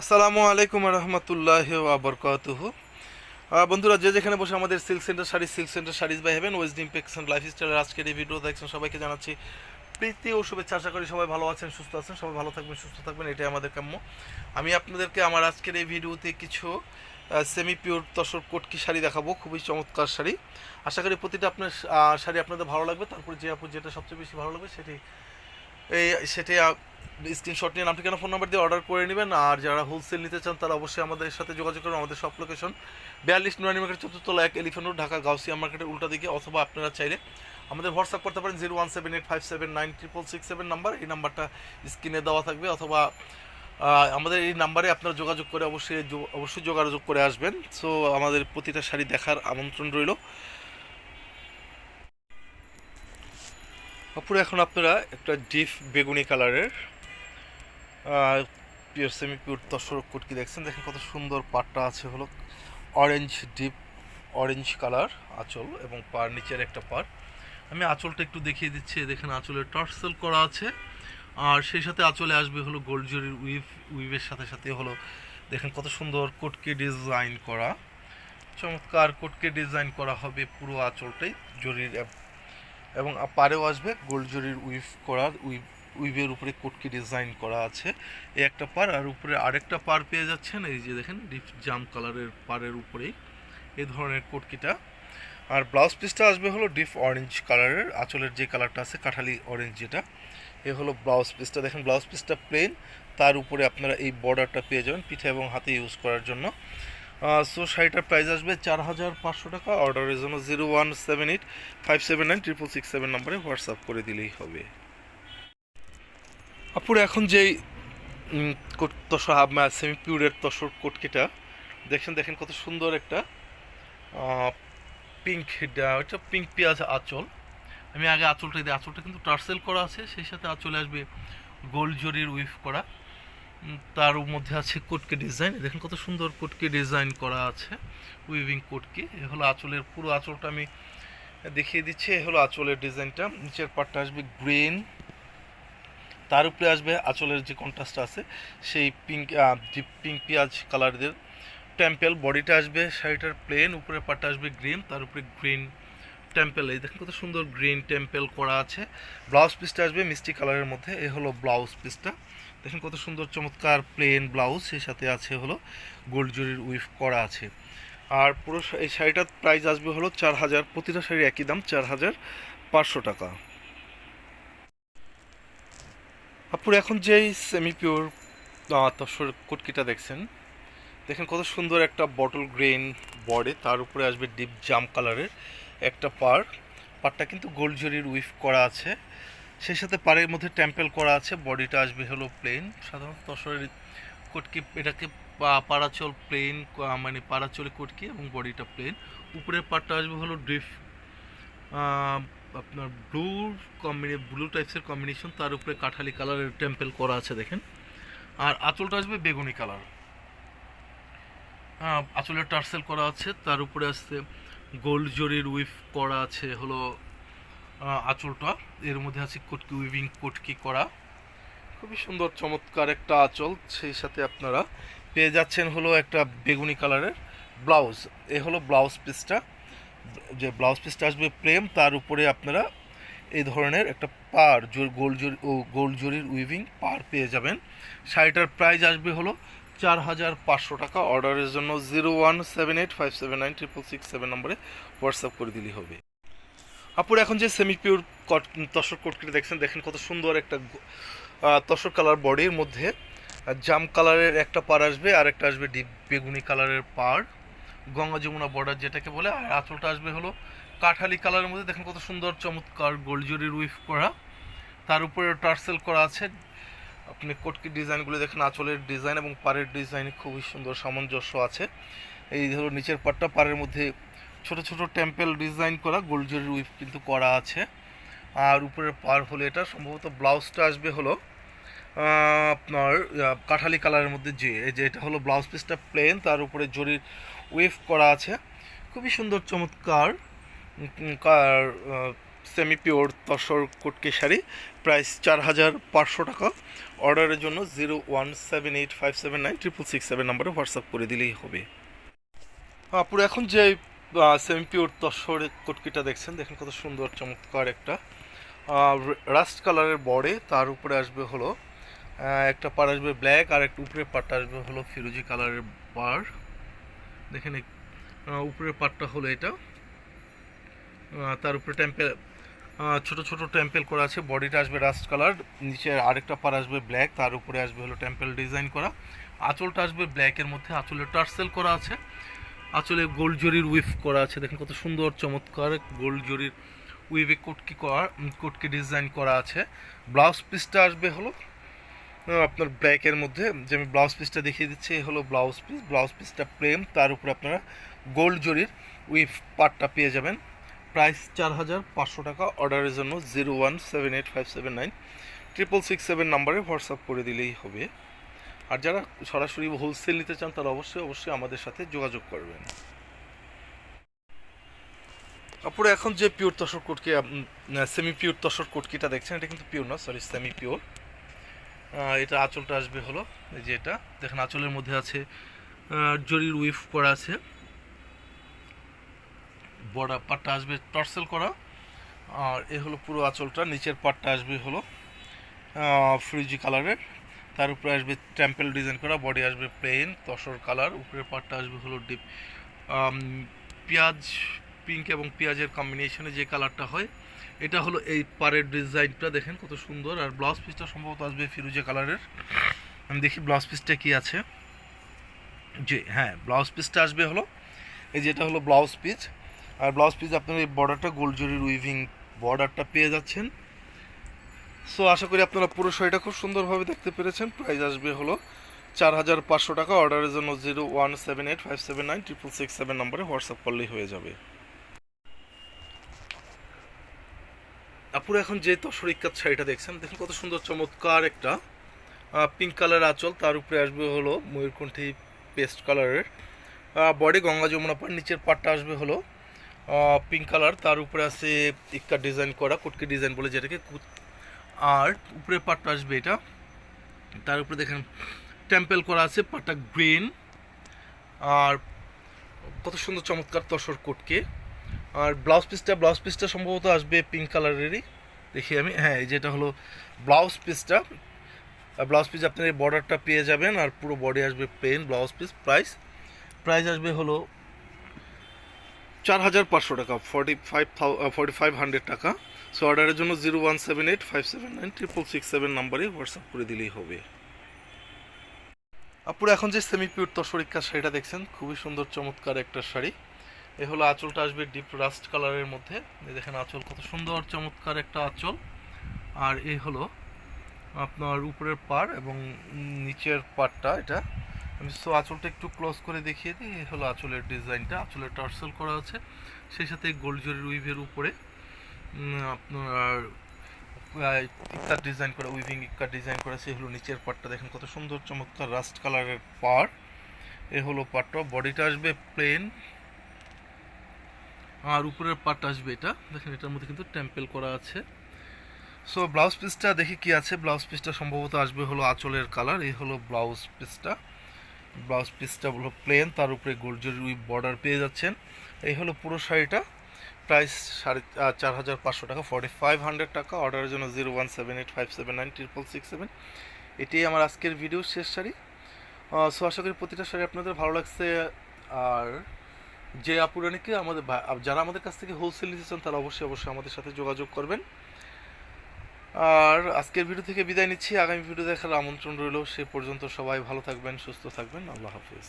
আসসালামু আলাইকুম রহমতুল্লাহ আবরকাতুহ বন্ধুরা, যে যেখানে বসে আমাদের silk centre sari, silk centre saris by heaven, west impression life স্টাইলের আজকের এই ভিডিও দেখছেন সবাইকে জানাচ্ছি প্রীতি ও শুভেচ্ছা। আশা করি সবাই ভালো আছেন, সুস্থ আছেন, সবাই ভালো থাকবেন, সুস্থ থাকবেন, এটাই আমাদের কাম্য। আমি আপনাদেরকে আমার আজকের এই ভিডিওতে কিছু সেমি পিওর তসর কোটকি শাড়ি দেখাবো, খুবই চমৎকার শাড়ি। আশা করি প্রতিটা আপনার শাড়ি আপনাদের ভালো লাগবে। তারপরে যে আপু যেটা সবচেয়ে বেশি ভালো লাগবে সেটি, এই, সেটি স্ক্রিনশট নিয়ে নাম ঠিকানা ফোন নাম্বার দিয়ে অর্ডার করে নেবেন? আর যারা হোলসেল নিতে চান, তারা অবশ্যই আমাদের সাথে যোগাযোগ করুন। আমাদের সব লোকেশন বিয়াল্লিশ নুরানি মার্কেট চতুর্থলা এক এলিফেন্ট রোড ঢাকা গাউসিয়া মার্কেটের উল্টা দিকে, অথবা আপনারা চাইলে আমাদের হোয়াটসঅ্যাপ করতে পারেন zero one seven eight five seven nine triple six seven number এই নাম্বারটা স্ক্রিনে দেওয়া থাকবে, অথবা আমাদের এই নাম্বারে আপনারা যোগাযোগ করে অবশ্যই অবশ্যই যোগাযোগ করে আসবেন। সো আমাদের প্রতিটা শাড়ি দেখার আমন্ত্রণ রইল। অপরে এখন আপনারা একটা ডিপ বেগুনি কালারের pure semi pure tussar kotki দেখছেন, দেখেন কত সুন্দর পাটটা আছে হলো অরেঞ্জ ডিপ অরেঞ্জ কালার আঁচল এবং পার নিচের একটা পার আমি আঁচলটা একটু দেখিয়ে দিচ্ছি দেখেন আঁচলের টর্সেল করা আছে। আর সেই সাথে আঁচলে আসবে হলো গোল্ড জরির উইভ উইভের সাথে সাথে হলো, দেখেন কত সুন্দর কোটকি ডিজাইন করা। চমৎকার কোটকে ডিজাইন করা হবে পুরো আঁচলটাই জরির এবং পাড়েও আসবে গোল্ড জরির উইভ করা উইভ উইভের উপরে কোটকি ডিজাইন করা আছে। এই একটা পার, আর উপরে আরেকটা পার পেয়ে যাচ্ছেন, এই যে দেখেন, ডিপ জাম কালারের পাড়ের উপরেই এই ধরনের কোটকিটা। আর ব্লাউজ পিসটা আসবে হলো ডিপ অরেঞ্জ কালারের, আঁচলের যে কালারটা আছে, কাঠালি অরেঞ্জ যেটা, এ হলো ব্লাউজ পিসটা দেখেন ব্লাউজ পিসটা প্লেন তার উপরে আপনারা এই বর্ডারটা পেয়ে যাবেন পিঠে এবং হাতে ইউজ করার জন্য। সো শাড়িটার প্রাইস আসবে চার হাজার পাঁচশো টাকা অর্ডারের জন্য zero one seven eight five seven nine triple six seven নম্বরে হোয়াটসঅ্যাপ করে দিলেই হবে। আপুর এখন যেই তসর সেমি পিউরের তসর কোটকিটা দেখেন দেখেন কত সুন্দর একটা পিঙ্ক এটা পিঙ্ক পেঁয়াজ আঁচল। আমি আগে আঁচলটা দিই, আঁচলটা কিন্তু টার্সেল করা আছে, সেই সাথে আঁচলে আসবে গোল্ড জরির উইফ করা। তার মধ্যে আছে কোটকে ডিজাইন দেখেন কত সুন্দর কোটকে ডিজাইন করা আছে উইভিং কোটকে। এ হলো আঁচলের পুরো আঁচলটা আমি দেখিয়ে দিচ্ছি, এ হলো আঁচলের ডিজাইনটা নিচের পাটটা আসবে গ্রিন তার উপরে আসবে আঁচলের যে কন্ট্রাস্ট আছে, সেই পিঙ্ক ডিপ পিঙ্ক পেঁয়াজ কালারদের টেম্পেল বডিটা আসবে, শাড়িটার প্লেন উপরে পাটটা আসবে গ্রিন তার উপরে গ্রিন টেম্পেল এই দেখেন কত সুন্দর গ্রিন টেম্পেল করা আছে। ব্লাউজ পিসটা আসবে মিষ্টি কালারের মধ্যে, এ হলো ব্লাউজ পিসটা দেখেন কত সুন্দর চমৎকার প্লেন ব্লাউজ সেই সাথে আছে হলো গোল্ড জরির উইফ করা আছে। আর পুরো এই শাড়িটার প্রাইস আসবে হলো চার হাজার, প্রতিটা শাড়ির একই দাম, চার হাজার পাঁচশো টাকা। আপুর এখন যেই সেমি পিওর তসর কুটকিটা দেখছেন, দেখেন কত সুন্দর একটা বটল গ্রেন বডি তার উপরে আসবে ডিপ জাম কালারের একটা পার পারটা কিন্তু গোল্ড জরির উইফ করা আছে, সেই সাথে পাড়ের মধ্যে টেম্পেল করা আছে বডিটা আসবে হলো প্লেন সাধারণত তসরের কুটকি, এটাকে পাড়াচল প্লেন মানে পাড়াচলে কুটকি এবং বডিটা প্লেন উপরের পাটটা আসবে হলো ড্রিফ আপনার ব্লু কম্বিনে ব্লু টাইপসের কম্বিনেশন তার উপরে কাঠালি কালারের টেম্পেল করা আছে, দেখেন। আর আঁচলটা আসবে বেগুনি কালার হ্যাঁ আঁচলের টার্সেল করা আছে, তার উপরে আসছে গোল্ড জরির উইফ করা আছে, হলো আঁচলটা। এর মধ্যে আছে কটকি উইভিং কটকি করা। খুবই সুন্দর, চমৎকার একটা আঁচল। সেই সাথে আপনারা পেয়ে যাচ্ছেন হলো একটা বেগুনি কালারের ব্লাউজ এ হলো ব্লাউজ পিসটা যে ব্লাউজ পিসটা আসবে প্লেন তার উপরে আপনারা এই ধরনের একটা পার জোর গোল জরি ও গোল জরির উইভিং পার পেয়ে যাবেন। শাড়িটার প্রাইস আসবে হলো চার হাজার পাঁচশো টাকা। অর্ডারের জন্য zero one seven eight five seven nine triple six seven নম্বরে হোয়াটসঅ্যাপ করে দিলেই হবে। আপুর এখন যে সেমি পিওর কট তসর কোটকিটা দেখছেন, দেখেন কত সুন্দর একটা তসর কালার বডির মধ্যে, জাম কালারের একটা পার আসবে আর একটা আসবে ডিপ বেগুনি কালারের পার। গঙ্গা যমুনা বর্ডার যেটাকে বলে, আর আঁচলটা আসবে হলো কাঠালি কালারের মধ্যে। দেখেন কত সুন্দর, চমৎকার গোলজরির উইফ করা। তার উপরে টার্সেল করা আছে। আপনি কোটকি ডিজাইনগুলো দেখেন, আঁচলের ডিজাইন এবং পাড়ের ডিজাইন খুবই সুন্দর, সামঞ্জস্য আছে। এই ধরো নিচের পাটটা পাড়ের মধ্যে ছোট ছোট টেম্পেল ডিজাইন করা, গোলজরির উইফ কিন্তু করা আছে। আর উপরের পার হলো এটা, সম্ভবত ব্লাউজটা আসবে হলো আপনার কাঠালি কালারের মধ্যে যে এটা হলো ব্লাউজ পিসটা প্লেন তার উপরে জরির ওয়েভ করা আছে। খুবই সুন্দর, চমৎকার semi pure tussar kotki sari. Price চার হাজার পাঁচশো টাকা। অর্ডারের জন্য zero one seven eight five seven nine triple six seven নাম্বারে হোয়াটসঅ্যাপ করে দিলেই হবে। আপুর, এখন যে সেমি পিওর তসর কোটকিটা দেখছেন, দেখেন কত সুন্দর, চমৎকার একটা। রাস্ট কালারের বডে, তার উপরে আসবে হলো একটা পার আসবে ব্ল্যাক আর একটা উপরে পাটটা আসবে হলো ফিরোজি কালারের বার দেখেন উপরের পাটটা হলো এটা। তার উপরে টেম্পেল ছোট ছোট টেম্পেল করা আছে। বডিটা আসবে রাস্ট কালার নিচে আরেকটা পার আসবে ব্ল্যাক তার উপরে আসবে হলো টেম্পেল ডিজাইন করা। আঁচলটা আসবে ব্ল্যাকের মধ্যে, আঁচলে টার্সেল করা আছে। আঁচলে গোল্ড জরির উইফ করা আছে। দেখেন কত সুন্দর, চমৎকার গোল্ড জরির উইভে কোটকি করা কোটকি ডিজাইন করা আছে। ব্লাউজ পিসটা আসবে হলো আপনার ব্ল্যাকের মধ্যে যে আমি ব্লাউজ পিসটা দেখিয়ে দিচ্ছি হলো ব্লাউজ পিস ব্লাউজ পিসটা প্লেন তার উপরে আপনারা গোল্ড জরির উইফ পার্টটা পেয়ে যাবেন। প্রাইস চার হাজার পাঁচশো টাকা অর্ডারের জন্য zero one seven eight five seven nine triple six seven নাম্বারে হোয়াটসঅ্যাপ করে দিলেই হবে। আর যারা সরাসরি হোলসেল নিতে চান, তারা অবশ্যই অবশ্যই আমাদের সাথে যোগাযোগ করবেন। তারপরে এখন যে pure tussar kotki semi pure tussar কোটকিটা দেখছেন, এটা কিন্তু পিওর না সরি সেমি পিওর এটা আঁচলটা আসবে হলো, এই যে এটা। দেখেন, আঁচলের মধ্যে আছে জরির উইফ করা আছে। বড় পাটটা আসবে টর্সেল করা। আর এ হলো পুরো আঁচলটা, নিচের পাটটা আসবে হলো ফ্রিজি কালারের। তার উপরে আসবে টেম্পেল ডিজাইন করা, বডি আসবে প্লেন, তসর কালার। উপরের পাটটা আসবে হলো ডিপ পেঁয়াজ, পিঙ্ক এবং পেঁয়াজের কম্বিনেশনে যে কালারটা হয় এটা হলো এই পাড়ের ডিজাইনটা, দেখেন কত সুন্দর। আর ব্লাউজ পিসটা সম্ভবত আসবে ফিরোজে কালারের। আমি দেখি ব্লাউজ পিসটা কি আছে। যে হ্যাঁ ব্লাউজ পিসটা আসবে হলো, এই যেটা হলো ব্লাউজ পিস আর ব্লাউজ পিস আপনার এই বর্ডারটা গোল্ড জরির উইভিং বর্ডারটা পেয়ে যাচ্ছেন। সো আশা করি আপনারা পুরো শাড়িটা খুব সুন্দরভাবে দেখতে পেরেছেন। প্রাইস আসবে হলো চার হাজার পাঁচশো টাকা। অর্ডারের জন্য zero one seven eight five seven nine triple six seven নম্বরে হোয়াটসঅ্যাপ করলেই হয়ে যাবে। আপুরা এখন যে তসর ইক্কাত শাড়িটা দেখছেন, দেখুন কত সুন্দর চমৎকার একটা পিঙ্ক কালার আঁচল। তার উপরে আসবে হলো ময়ূরকণ্ঠী পেস্ট কালারের বডি গঙ্গা যমুনা পার নিচের পাটটা আসবে হলো পিঙ্ক কালার তার উপরে আছে ইক্কা ডিজাইন করা কুটকি ডিজাইন বলে যেটাকে আর উপরে পাটটা আসবে এটা। তার উপরে দেখেন টেম্পেল করা আছে পাটটা গ্রিন আর কত সুন্দর চমৎকার তসর কোটকে। আর ব্লাউজ পিসটা ব্লাউজ পিসটা সম্ভবত আসবে পিঙ্ক কালারেরই দেখি আমি হ্যাঁ এই যেটা হলো ব্লাউজ পিসটা আর ব্লাউজ পিস আপনার এই বর্ডারটা পেয়ে যাবেন আর পুরো বডি আসবে plain blouse piece price price আসবে হলো চার হাজার পাঁচশো টাকা ফর্টি ফাইভ ফাইভ হান্ড্রেড টাকা। সো অর্ডারের জন্য zero one seven eight five seven nine triple six seven নাম্বারে হোয়াটসঅ্যাপ করে দিলেই হবে। আপুরা, এখন যে সেমি পিওর তসরিকা শাড়িটা দেখছেন, খুবই সুন্দর, চমৎকার একটা শাড়ি। এ হলো আঁচলটা আসবে ডিপ রাস্ট কালারের মধ্যে। দেখেন আঁচল কত সুন্দর, চমৎকার একটা আঁচল। আর এই হলো আপনার উপরের পার এবং নিচের পারটা এটা। আমি সো আঁচলটা একটু ক্লোজ করে দেখিয়ে দিই। এই হলো আঁচলের ডিজাইনটা, আঁচলের টার্সেল করা আছে। সেই সাথে গোল্ড জরির উইভের উপরে আপনার ইক্কার ডিজাইন করা উইভিং ইক্কার ডিজাইন করা সেই হলো নিচের পাটটা দেখেন কত সুন্দর, চমৎকার রাস্ট কালারের পার এ হলো পাটটা বডিটা আসবে প্লেন আর উপরের পাটটা আসবে এটা। দেখেন, এটার মধ্যে কিন্তু টেম্পেল করা আছে। সো ব্লাউজ পিসটা দেখি কি আছে। ব্লাউজ পিসটা সম্ভবত আসবে হলো আঁচলের কালার এই হলো ব্লাউজ পিসটা ব্লাউজ পিসটা হলো প্লেন তার উপরে গোল্ড জরি বর্ডার পেয়ে যাচ্ছেন। এই হলো পুরো শাড়িটা। প্রাইস সাড়ে চার হাজার পাঁচশো টাকা ফর্টি ফাইভ হান্ড্রেড টাকা অর্ডারের জন্য zero one seven eight five seven nine triple six seven এটাই আমার আজকের ভিডিও শেষ শাড়ি। সো আশা করি প্রতিটা শাড়ি আপনাদের ভালো লাগছে। আর যে আপুরানিকে আমাদের যারা আমাদের কাছ থেকে হোলসেল নিতে চান, তারা অবশ্যই অবশ্যই আমাদের সাথে যোগাযোগ করবেন। আর আজকের ভিডিও থেকে বিদায় নিচ্ছি। আগামী ভিডিও দেখার আমন্ত্রণ রইল। সে পর্যন্ত সবাই ভালো থাকবেন, সুস্থ থাকবেন। আল্লাহ হাফিজ।